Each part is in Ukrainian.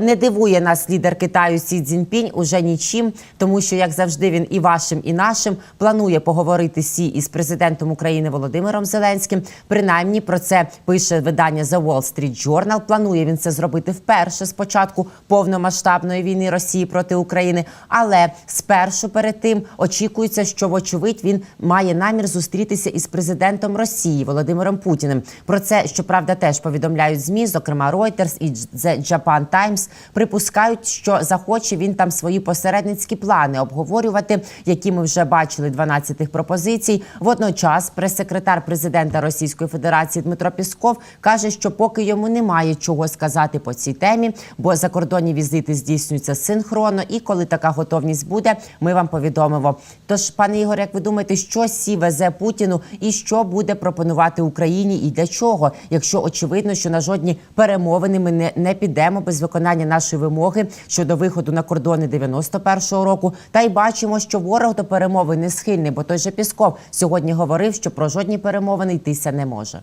Не дивує нас лідер Китаю Сі Цзіньпінь уже нічим, тому що як завжди він і вашим, і нашим планує поговорити Сі із президентом України Володимиром Зеленським. Принаймні про це пише видання The Wall Street Journal. Планує він це зробити вперше з початку повномасштабної війни Росії проти України. Але спершу перед тим очікується, що вочевидь він має намір зустрітися із президентом Росії Володимиром Путіним. Про це щоправда теж повідомляють змі, зокрема Reuters і The Japan Times, припускають, що захоче він там свої посередницькі плани обговорювати, які ми вже бачили 12 пропозицій. Водночас, прес-секретар президента Російської Федерації Дмитро Пісков каже, що поки йому немає чого сказати по цій темі, бо закордонні візити здійснюються синхронно. І коли така готовність буде, ми вам повідомимо. Тож, пане Ігоре, як ви думаєте, що сі везе Путіну і що буде пропонувати Україні, і для чого, якщо очевидно, що на жодні перемовини ми не, не підемо без виконання нашої вимоги щодо виходу на кордони 91-го року, та й бачимо, що ворог до перемови не схильний, бо той же Пісков сьогодні говорив, що про жодні перемовини йтися не може.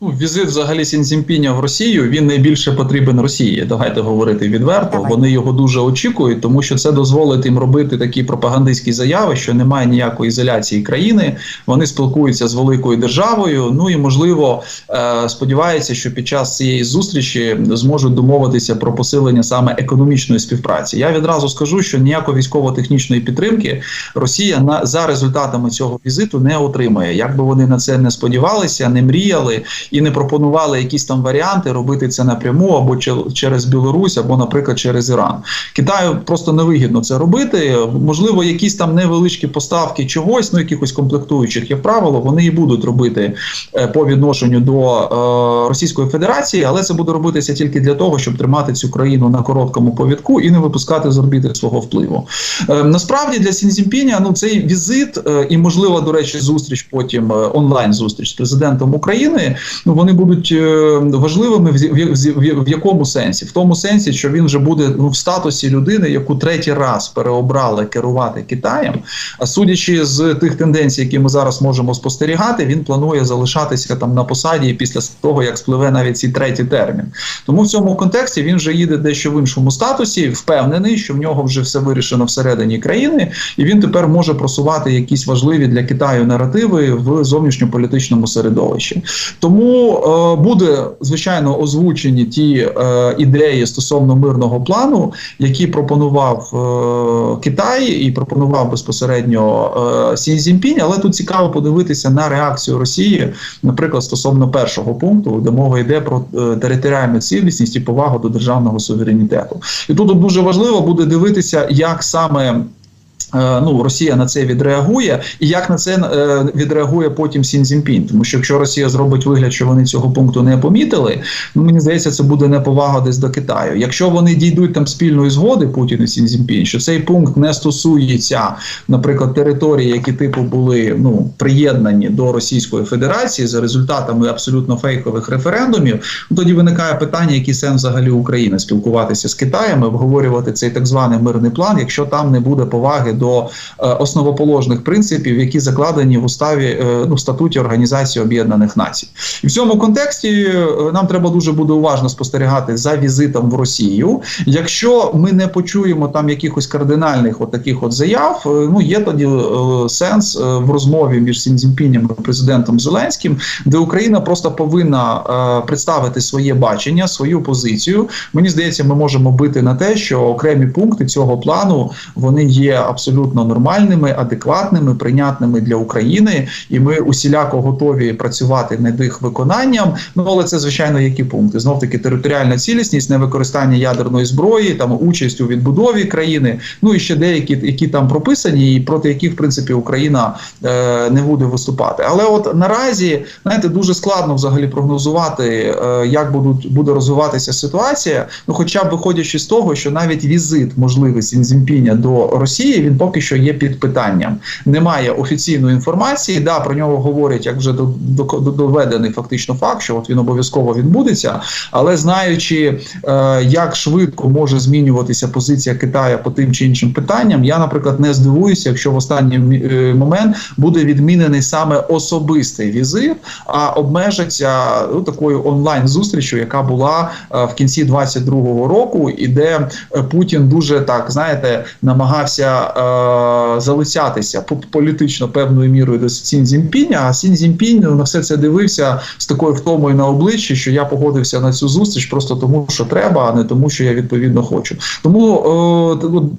Ну, візит взагалі Сінцімпіня в Росію він найбільше потрібен Росії. Давайте говорити відверто. Давай. Вони його дуже очікують, тому що це дозволить їм робити такі пропагандистські заяви, що немає ніякої ізоляції країни. Вони спілкуються з великою державою. Ну і можливо е, сподіваються, що під час цієї зустрічі зможуть домовитися про посилення саме економічної співпраці. Я відразу скажу, що ніякої військово-технічної підтримки Росія на за результатами цього візиту не отримає. Як би вони на це не сподівалися, не мріяли і не пропонували якісь там варіанти робити це напряму або че- через Білорусь, або, наприклад, через Іран. Китаю просто невигідно це робити. Можливо, якісь там невеличкі поставки чогось, ну якихось комплектуючих, як правило, вони і будуть робити е, по відношенню до е, Російської Федерації, але це буде робитися тільки для того, щоб тримати цю країну на короткому повідку і не випускати з орбіти свого впливу. Е, насправді для Сінзімпіня ну цей візит е, і можливо, до речі, зустріч потім онлайн зустріч з президентом України. Ну вони будуть е, важливими в, якому сенсі? В тому сенсі, що він вже буде ну в статусі людини, яку третій раз переобрали керувати Китаєм. А судячи з тих тенденцій, які ми зараз можемо спостерігати, він планує залишатися там на посаді після того, як спливе навіть цей третій термін. Тому в цьому контексті він вже їде дещо в іншому статусі, впевнений, що в нього вже все вирішено всередині країни, і він тепер може просувати якісь важливі для Китаю наративи в зовнішньополітичному середовищі. Тому е, буде звичайно озвучені ті е, ідеї стосовно мирного плану, які пропонував е, Китай і пропонував безпосередньо е, Сі Цзіньпінь, Але тут цікаво подивитися на реакцію Росії, наприклад, стосовно першого пункту, де мова йде про е, територіальну цілісність і повагу до державного суверенітету. І тут дуже важливо буде дивитися, як саме. Е, Ну, Росія на це відреагує, і як на це е, відреагує потім Сін Цзіньпінь. Тому що якщо Росія зробить вигляд, що вони цього пункту не помітили, ну мені здається, це буде неповага десь до Китаю. Якщо вони дійдуть там спільної згоди Путін і Сін Цзіньпінь, що цей пункт не стосується, наприклад, території, які типу були ну приєднані до Російської Федерації за результатами абсолютно фейкових референдумів, ну, тоді виникає питання, який сенс взагалі України спілкуватися з Китаєм, обговорювати цей так званий мирний план, якщо там не буде поваги до е, основоположних принципів, які закладені в уставі е, ну, в статуті Організації Об'єднаних Націй, і в цьому контексті е, нам треба дуже буде уважно спостерігати за візитом в Росію. Якщо ми не почуємо там якихось кардинальних от таких от заяв, ну є тоді сенс в розмові між Сін Цзіньпінем і президентом Зеленським, де Україна просто повинна представити своє бачення, свою позицію. Мені здається, ми можемо бити на те, що окремі пункти цього плану вони є абсолютно нормальними, адекватними, прийнятними для України, і ми усіляко готові працювати над їх виконанням. Ну але це звичайно які пункти знов таки територіальна цілісність, невикористання ядерної зброї, там участь у відбудові країни. Ну і ще деякі, які там прописані, і проти яких в принципі Україна е, не буде виступати. Але от наразі знаєте, дуже складно взагалі прогнозувати, е, як будуть буде розвиватися ситуація. Ну, хоча б виходячи з того, що навіть візит можливий Сінзімпіня до Росії він поки що є під питанням. Немає офіційної інформації. Да, про нього говорять як вже до, до, до- доведений фактично факт, що от він обов'язково відбудеться. Але знаючи, е, як швидко може змінюватися позиція Китаю по тим чи іншим питанням, я, наприклад, не здивуюся, якщо в останній е, момент буде відмінений саме особистий візит, а обмежиться ну, такою онлайн зустрічю, яка була е, в кінці 22-го року, і де Путін дуже так знаєте намагався залицятися по- політично певною мірою до Сін Цзіньпіня, А Сін Цзіньпінь ну, на все це дивився з такою втомою на обличчі, що я погодився на цю зустріч просто тому, що треба, а не тому, що я відповідно хочу. Тому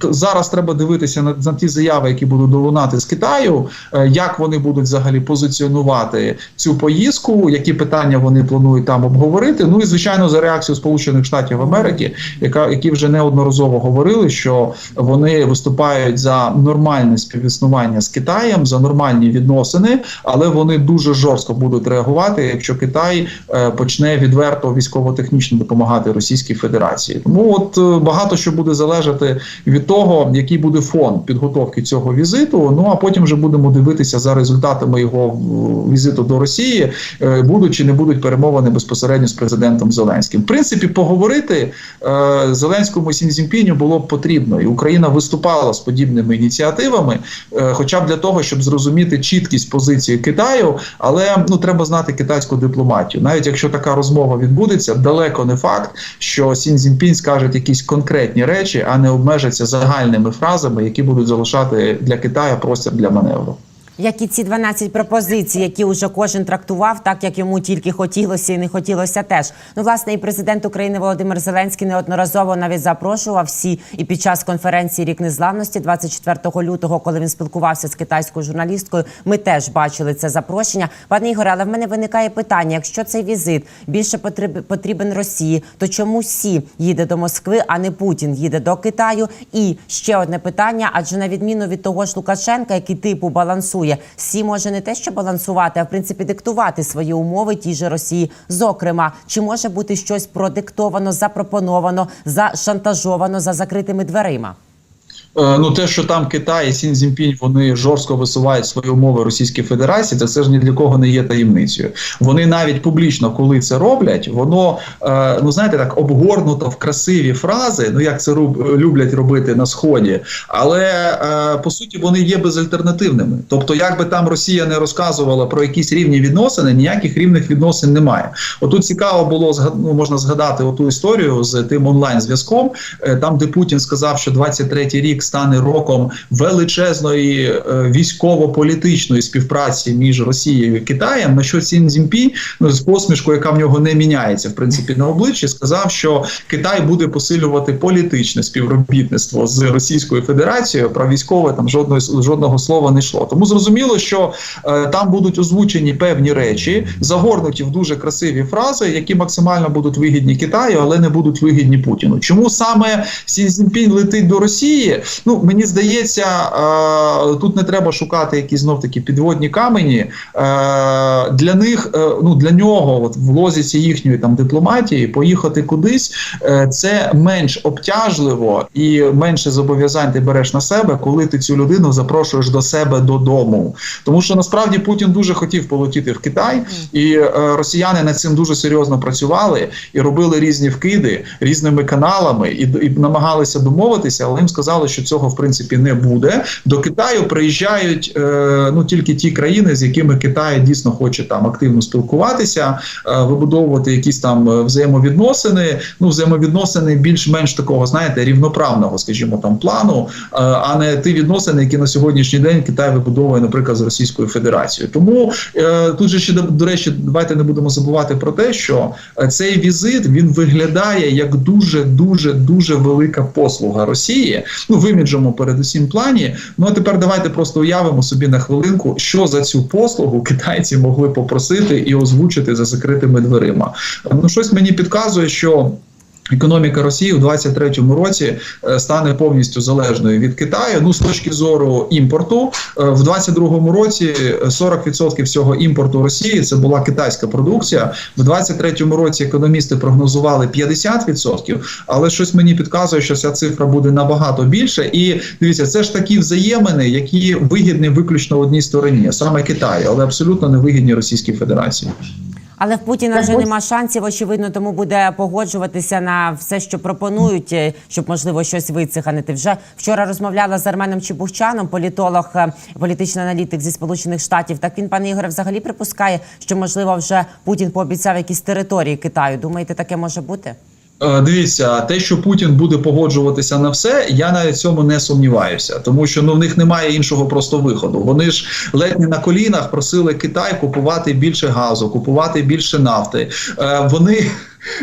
е, зараз треба дивитися на, на ті заяви, які будуть долунати з Китаю, е, як вони будуть взагалі позиціонувати цю поїздку, які питання вони планують там обговорити. Ну і звичайно, за реакцію Сполучених Штатів Америки, яка які вже неодноразово говорили, що вони виступають за нормальне співіснування з Китаєм, за нормальні відносини, але вони дуже жорстко будуть реагувати, якщо Китай е, почне відверто військово-технічно допомагати Російській Федерації. Тому от е, багато що буде залежати від того, який буде фон підготовки цього візиту. Ну а потім вже будемо дивитися за результатами його візиту до Росії, е, будуть чи не будуть перемовини безпосередньо з президентом Зеленським. В принципі, поговорити е, Зеленському і було б потрібно, і Україна виступала з подібними ініціативами, е, хоча б для того, щоб зрозуміти чіткість позиції Китаю, але ну треба знати китайську дипломатію. Навіть якщо така розмова відбудеться, далеко не факт, що Сін Цзіньпінь скаже якісь конкретні речі, а не обмежиться загальними фразами, які будуть залишати для Китаю простір для маневру. Як і ці 12 пропозицій, які вже кожен трактував, так як йому тільки хотілося і не хотілося теж. Ну, власне, і президент України Володимир Зеленський неодноразово навіть запрошував всі і під час конференції Рік незламності 24 лютого, коли він спілкувався з китайською журналісткою. Ми теж бачили це запрошення. Пане Ігоре, але в мене виникає питання: якщо цей візит більше потріб- потрібен Росії, то чому Сі їде до Москви, а не Путін їде до Китаю? І ще одне питання: адже на відміну від того ж Лукашенка, який типу балансує, Сі може не те, що балансувати, а в принципі диктувати свої умови тій же Росії. Зокрема, чи може бути щось продиктовано, запропоновано, зашантажовано за закритими дверима? Е, Ну, те, що там Китай і Сін Цзіньпінь, вони жорстко висувають свої умови Російській Федерації, це, це ж ні для кого не є таємницею. Вони навіть публічно, коли це роблять, воно е, ну знаєте, так обгорнуто в красиві фрази. Ну як це люблять робити на сході, але е, по суті вони є безальтернативними. Тобто, як би там Росія не розказувала про якісь рівні відносини, ніяких рівних відносин немає. Отут цікаво було ну, можна згадати оту історію з тим онлайн зв'язком, там де Путін сказав, що 23-й рік стане роком величезної е, військово-політичної співпраці між Росією і Китаєм. На що Сін Цзіньпінь, ну з посмішкою, яка в нього не міняється в принципі на обличчі, сказав, що Китай буде посилювати політичне співробітництво з Російською Федерацією. Про військове там жодної жодного слова не йшло. Тому зрозуміло, що е, там будуть озвучені певні речі, загорнуті в дуже красиві фрази, які максимально будуть вигідні Китаю, але не будуть вигідні Путіну. Чому саме Сі Цзіньпінь летить до Росії? Ну мені здається, е, тут не треба шукати якісь знов такі підводні камені. Е, для них, е, ну для нього, от в лозіці їхньої там дипломатії, поїхати кудись це менш обтяжливо і менше зобов'язань ти береш на себе, коли ти цю людину запрошуєш до себе додому. Тому що насправді Путін дуже хотів полетіти в Китай, і росіяни над цим дуже серйозно працювали і робили різні вкиди різними каналами, і, і намагалися домовитися, але їм сказали, що цього в принципі не буде. До Китаю приїжджають е, ну тільки ті країни, з якими Китай дійсно хоче там активно спілкуватися, е, вибудовувати якісь там е, взаємовідносини. Ну, взаємовідносини більш-менш такого, знаєте, рівноправного, скажімо, там плану, е, а не ті відносини, які на сьогоднішній день Китай вибудовує, наприклад, з Російською Федерацією. Тому е, тут же ще до, до речі, давайте не будемо забувати про те, що е, цей візит він виглядає як дуже дуже дуже велика послуга Росії. Ну в передусім плані. Ну а тепер давайте просто уявимо собі на хвилинку, що за цю послугу китайці могли попросити і озвучити за закритими дверима. Ну щось мені підказує, що. Економіка Росії у 2023 році е, стане повністю залежною від Китаю. Ну з точки зору імпорту, е, в 2022 році е, 40% всього імпорту Росії це була китайська продукція. В 2023 році економісти прогнозували 50%, але щось мені підказує, що ця цифра буде набагато більше. І дивіться, це ж такі взаємини, які вигідні виключно одній стороні, саме Китаю, але абсолютно не вигідні Російській Федерації. Але в Путіна вже нема шансів, очевидно, тому буде погоджуватися на все, що пропонують, е, щоб можливо щось вицеханити. Вже вчора розмовляла з Арменом Чебухчаном, політолог, е, політичний аналітик зі Сполучених Штатів. Так він, пане Ігоре, взагалі припускає, що можливо вже Путін пообіцяв якісь території Китаю. Думаєте, таке може бути? Е, Дивіться, те, що Путін буде погоджуватися на все, я навіть цьому не сумніваюся, тому що ну в них немає іншого просто виходу. Вони ж ледь не на колінах просили Китай купувати більше газу, купувати більше нафти. Е, вони.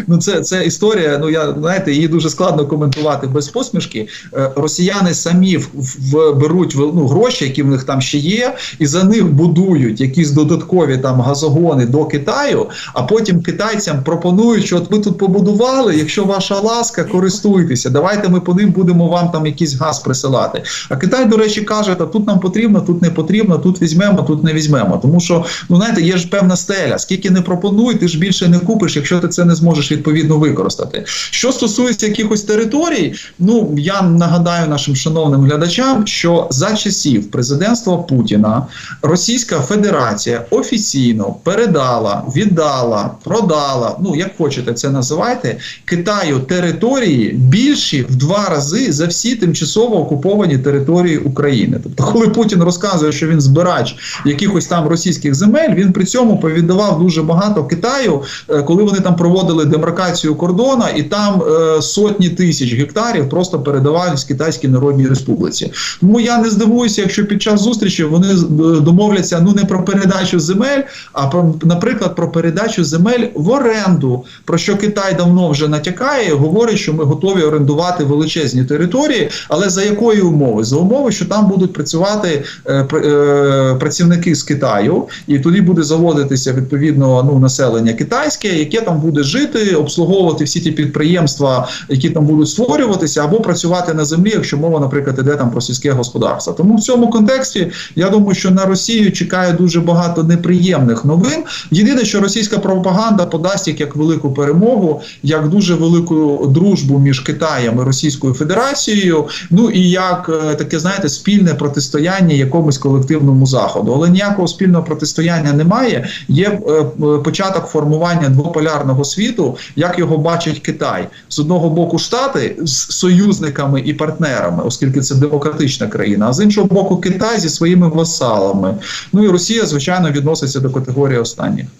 Ну, це це історія. Ну я знаєте, її дуже складно коментувати без посмішки. Е, росіяни самі в, в беруть ну, гроші, які в них там ще є, і за них будують якісь додаткові там газогони до Китаю. А потім китайцям пропонують, що от ви тут побудували. Якщо ваша ласка, користуйтеся, давайте ми по ним будемо вам там якийсь газ присилати. А Китай, до речі, каже: та тут нам потрібно, тут не потрібно, тут візьмемо, тут не візьмемо. Тому що ну знаєте, є ж певна стеля. Скільки не пропонуй, ти ж більше не купиш, якщо ти це не зможеш відповідно використати. Що стосується якихось територій, ну я нагадаю нашим шановним глядачам, що за часів президентства Путіна Російська Федерація офіційно передала, віддала, продала. Ну як хочете це називайте, Китаю території більші в два рази за всі тимчасово окуповані території України. Тобто, коли Путін розказує, що він збирач якихось там російських земель, він при цьому повіддавав дуже багато Китаю, е, коли вони там проводили демаркацію кордона, і там е, сотні тисяч гектарів просто передавались Китайській Народній Республіці. Тому я не здивуюся, якщо під час зустрічі вони е, домовляться ну не про передачу земель, а про, наприклад, про передачу земель в оренду, про що Китай давно вже натякає, говорить, що ми готові орендувати величезні території, але за якої умови? За умови, що там будуть працювати е, е, працівники з Китаю, і тоді буде заводитися відповідно ну населення китайське, яке там буде жити, обслуговувати всі ті підприємства, які там будуть створюватися, або працювати на землі, якщо мова, наприклад, іде там про сільське господарство. Тому в цьому контексті я думаю, що на Росію чекає дуже багато неприємних новин. Єдине, що російська пропаганда подасть їх як велику перемогу, як дуже велику дружбу між Китаєм і Російською Федерацією. Ну і як е, таке, знаєте, спільне протистояння якомусь колективному заходу. Але ніякого спільного протистояння немає. Є е, е, початок формування двополярного світу, як його бачить Китай з одного боку Штати з союзниками і партнерами, оскільки це демократична країна, а з іншого боку, Китай зі своїми васалами. Ну і Росія, звичайно, відноситься до категорії останніх.